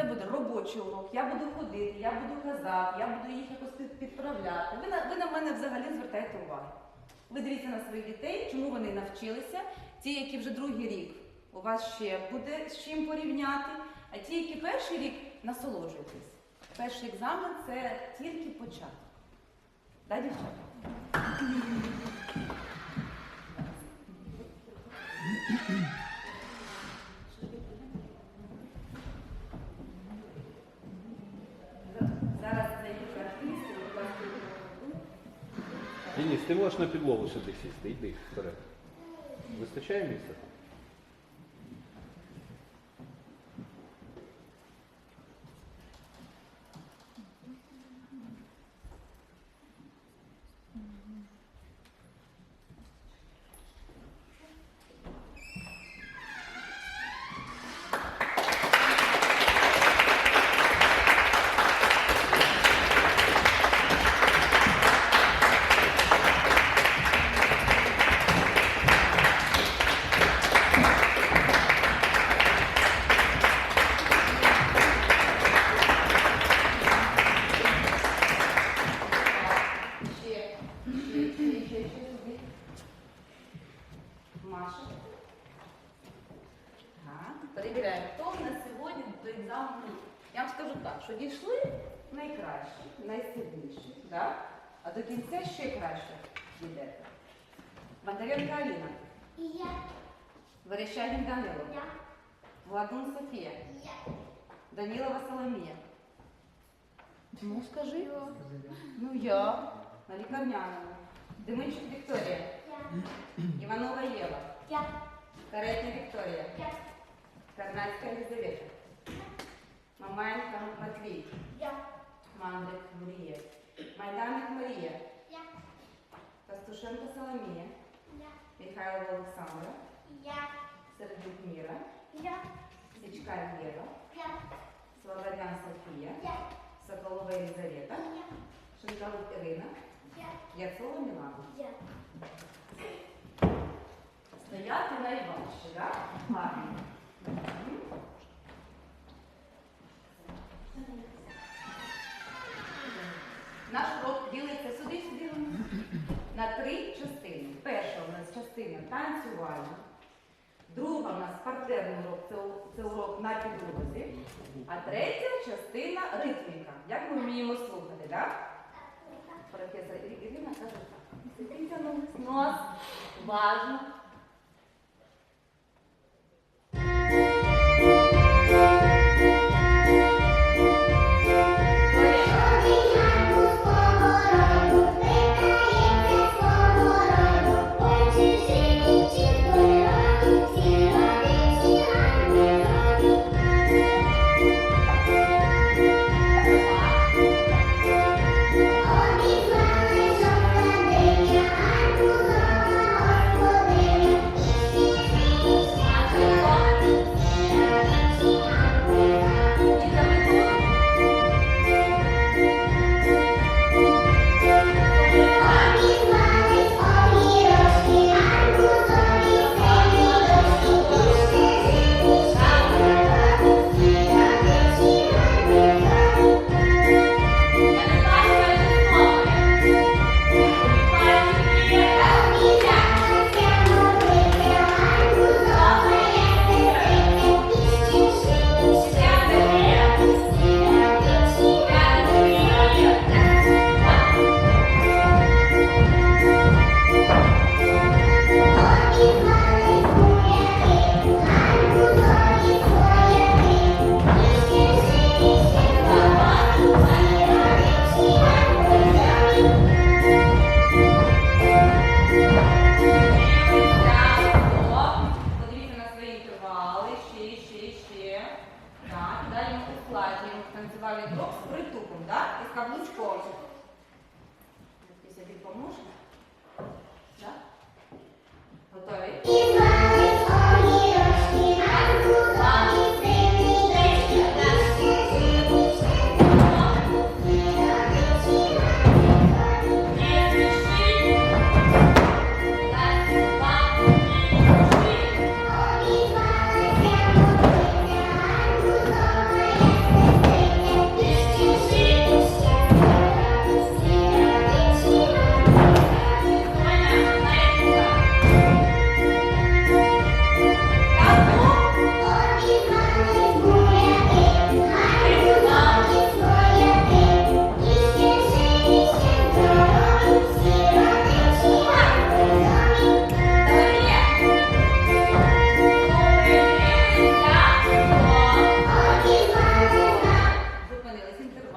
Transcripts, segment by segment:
Це буде робочий урок. Я буду ходити, я буду казати, я буду їх якось підправляти. Ви на, ви на мене взагалі звертайте увагу. Ви дивіться на своїх дітей, чому вони навчилися. Ті, які вже другий рік, у вас ще буде з чим порівняти. А ті, які перший рік, насолоджуйтесь. Перший екзамен це тільки початок. Да, дівчата? ти можеш на підлогу сюди сісти, йди вперед. Вистачає місця? На лікарняному. Демичук Вікторія. Іванова Єва. Я, Каретня Вікторія. я, Карнацька Єлизавета. Мамаєнко Матвій. я, Мандрик Марія. Майданик Марія. я, Пастушенко Соломія. я, Михайлова Олександра. я, Сердюк Міра. я, Січка Єва. я, Слободян Софія. я, Соколова Єлизавета. я, Шинкалук Ірина. Я, Яцова Мілана. я. Стояти найважче, так? Гарно. Наш урок ділиться сюди сюди на три частини. Перша у нас частина танцювальна, друга у нас спортивний урок, це, це урок на підлозі, а третя частина ритміка. Як ми вміємо слухати, так? franqueza, ele, ele é na casa, 70 anos, nós, vaso,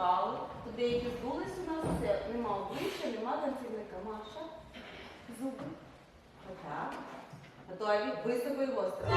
працювали, то тобто деякі здулись у нас все. Нема обличчя, нема танцівника. Маша. Зуби. Готові. Високо і гостро.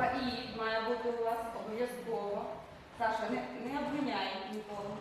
Буква І має бути у вас обов'язково. Саша, не, не обміняй нікого.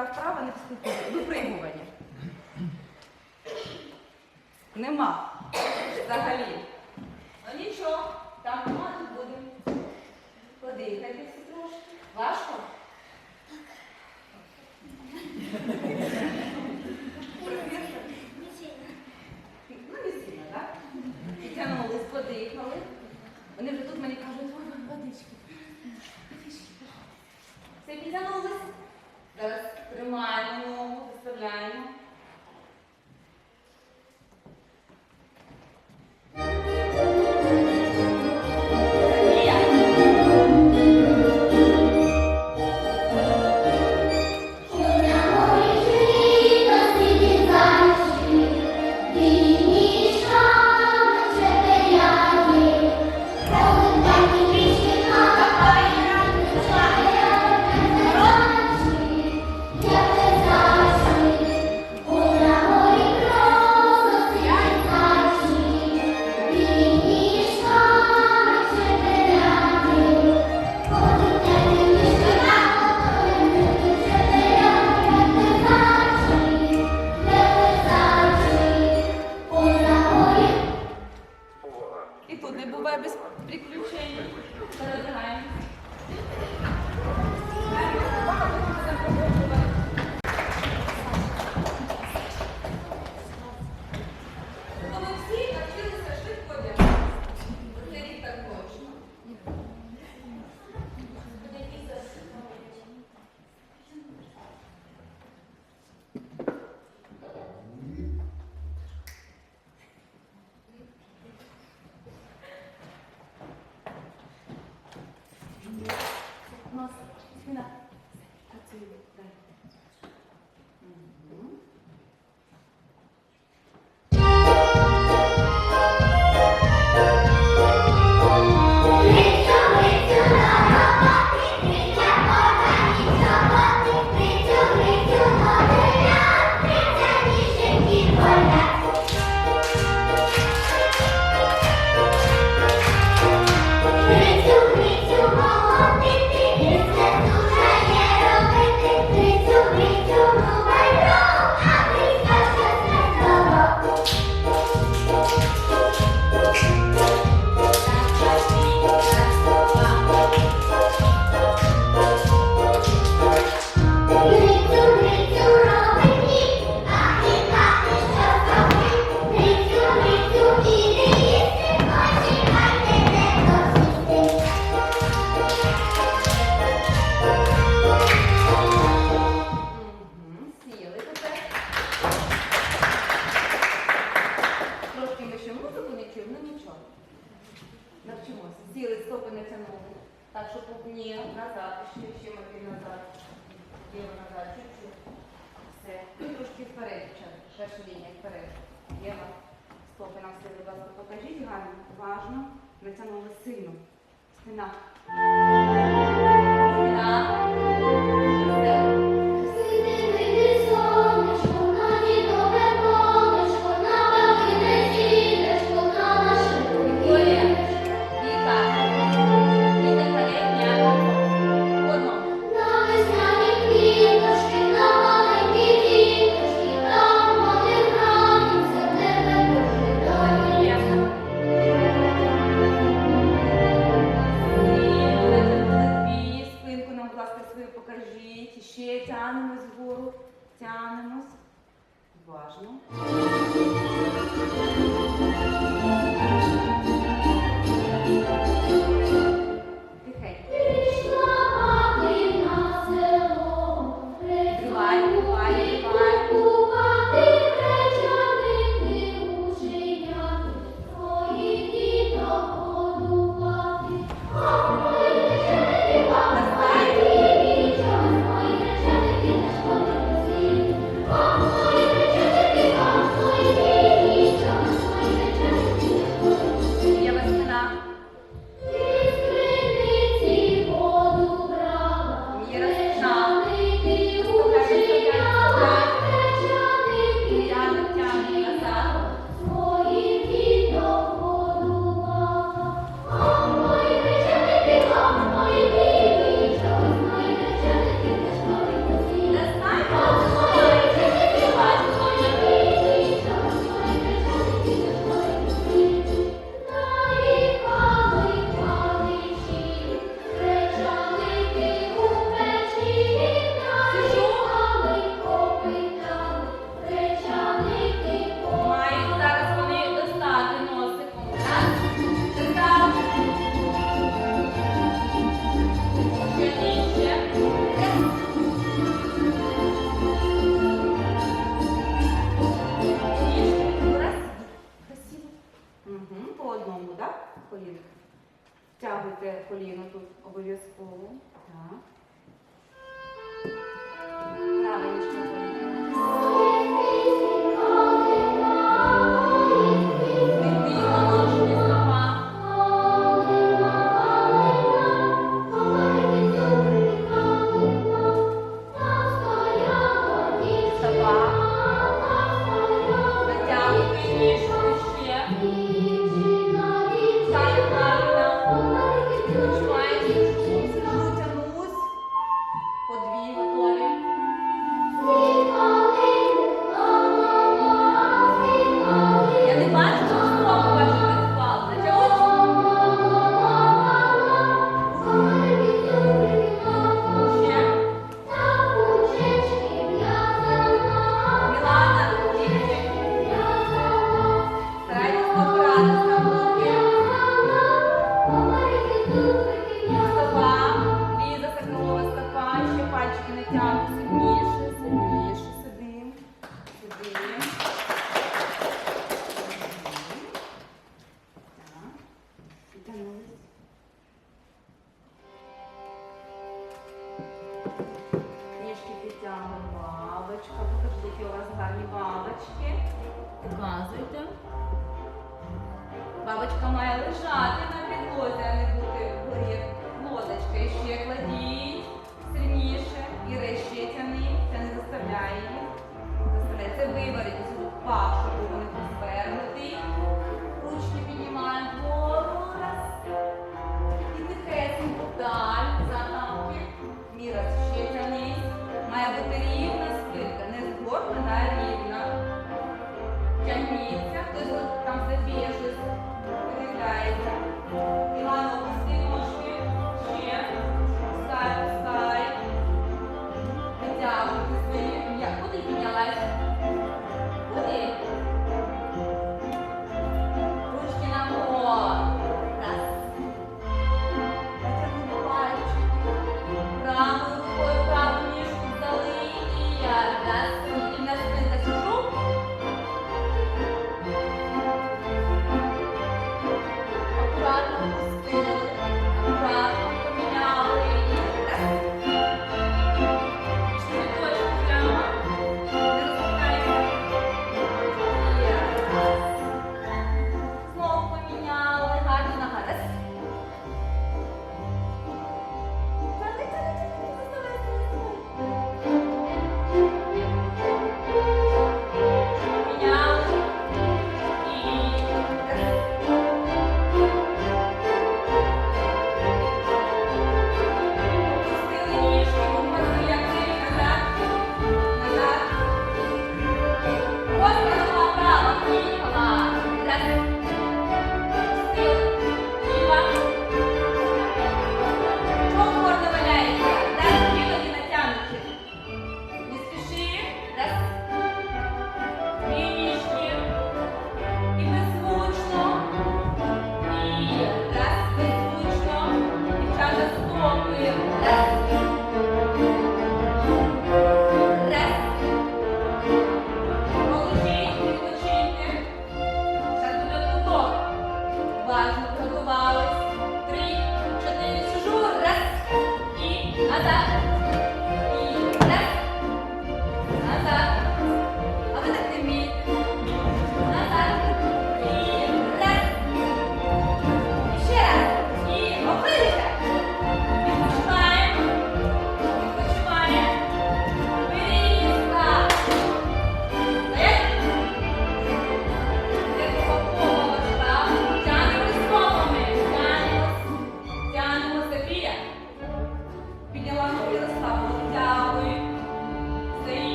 така вправа не фізкультура. Випригування. Нема. Взагалі. Ну нічого, там команду будемо. Подихайтеся трошки. Важко? Ну, не сильно, так? Підтягнулись, подихали. Вони вже тут мені кажуть, водички. Все підтягнулись. Зараз тримаємо ногу, виставляємо.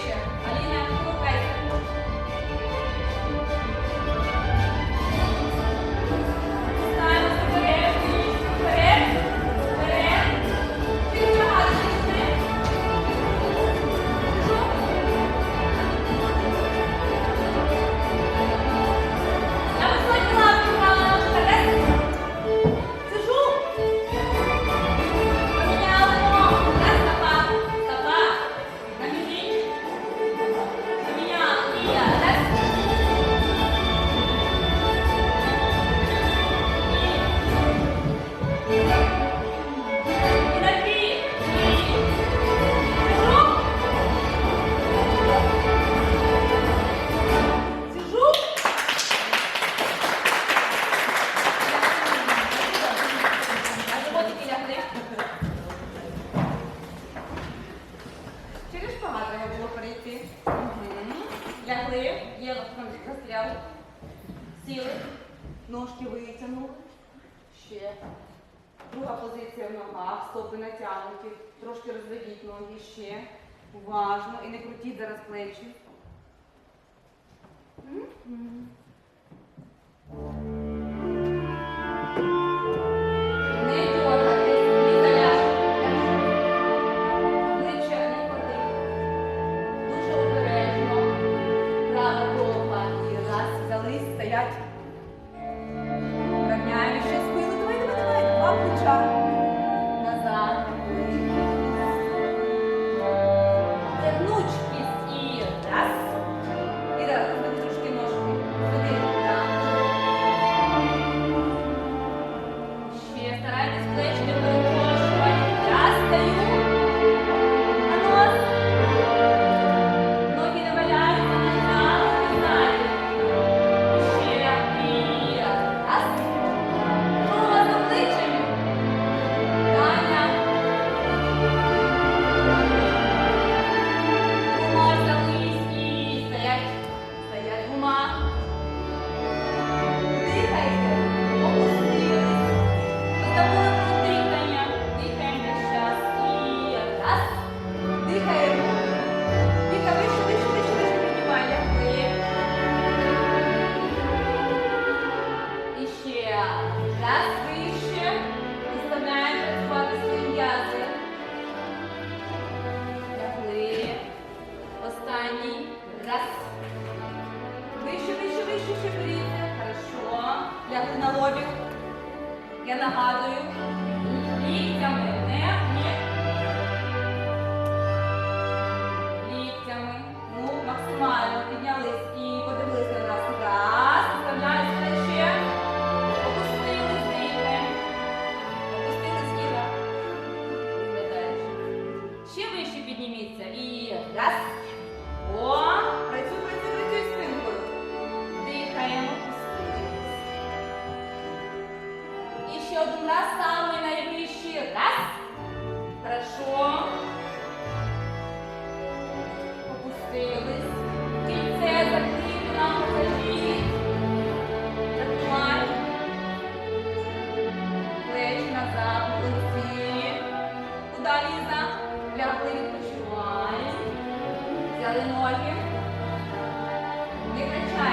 是，好，厉害。Сіли, ножки витягнули. Ще. Друга позиція в ногах, стопи натягнуті. Трошки розведіть ноги ще. Уважно. І не крутіть зараз плечі. Mm-hmm. Раз. Вище, вище, вище, ще беріться. Хорошо. Лягли на лобі. Я нагадую. Ліктями не. Сюди, Ліза. Лягли, відпочиваємо. Взяли ноги. Не качаємо.